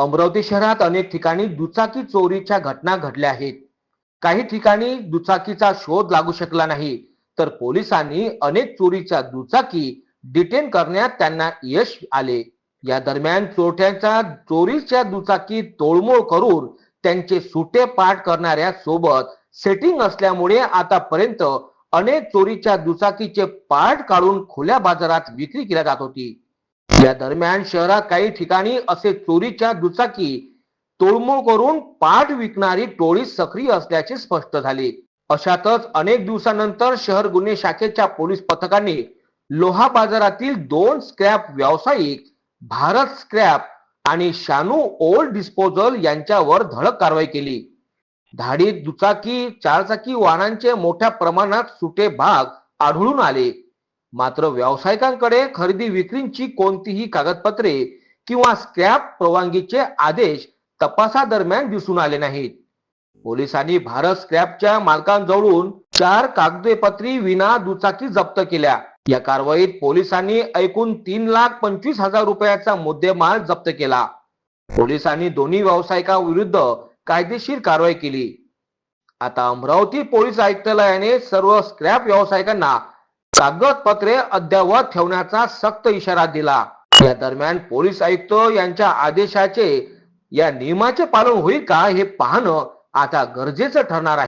अमरावती शहरात अनेक ठिकाणी दुचाकी चोरीच्या घटना घडल्या आहेत. काही ठिकाणी दुचाकीचा शोध लागू शकला नाही. तर पोलिसांनी अनेक चोरीच्या दुचाकी डिटेन करण्यात त्यांना यश आले. या दरम्यान चोरट्यांच्या चोरीच्या दुचाकी तोडमोड करून त्यांचे सुटे पाठ करणाऱ्या सोबत सेटिंग असल्यामुळे आतापर्यंत अनेक चोरीच्या दुचाकीचे पार्ट काढून खुल्या बाजारात विक्री केल्या जात होती. या दरम्यान शहरात काही ठिकाणी असे चोरीच्या दुचाकी तोडमोड करून पाठ विकणारी टोळी सक्रिय असल्याचे स्पष्ट झाले. अशातच अनेक दिवसानंतर शहर गुन्हे शाखेच्या पोलीस पथकाने लोहा बाजारातील दोन स्क्रॅप व्यावसायिक भारत स्क्रॅप आणि शानू ओल्ड डिस्पोजल यांच्यावर धडक कारवाई केली. धाडीत दुचाकी चारचाकी वाहनांचे मोठ्या प्रमाणात सुटे भाग आढळून आले. मात्र व्यावसायिकांकडे खरेदी विक्रीची कोणतीही कागदपत्रे किंवा स्क्रॅप परवानगीचे आदेश तपासादरम्यान दिसून आले नाहीत. पोलिसांनी भारत स्क्रॅपच्या मालकांजवळून चार कागदपत्री विना दुचाकी जप्त केल्या. या कारवाईत पोलिसांनी एकूण तीन लाख पंचवीस हजार रुपयाचा मुद्देमाल जप्त केला. पोलिसांनी दोन्ही व्यावसायिकांविरुद्ध कायदेशीर कारवाई केली. आता अमरावती पोलीस आयुक्तालयाने सर्व स्क्रॅप व्यावसायिकांना कागदपत्रे अद्ययावत ठेवण्याचा सक्त इशारा दिला. या दरम्यान पोलीस आयुक्त यांच्या आदेशाचे या नियमाचे पालन होईल का हे पाहणं आता गरजेचं ठरणार आहे.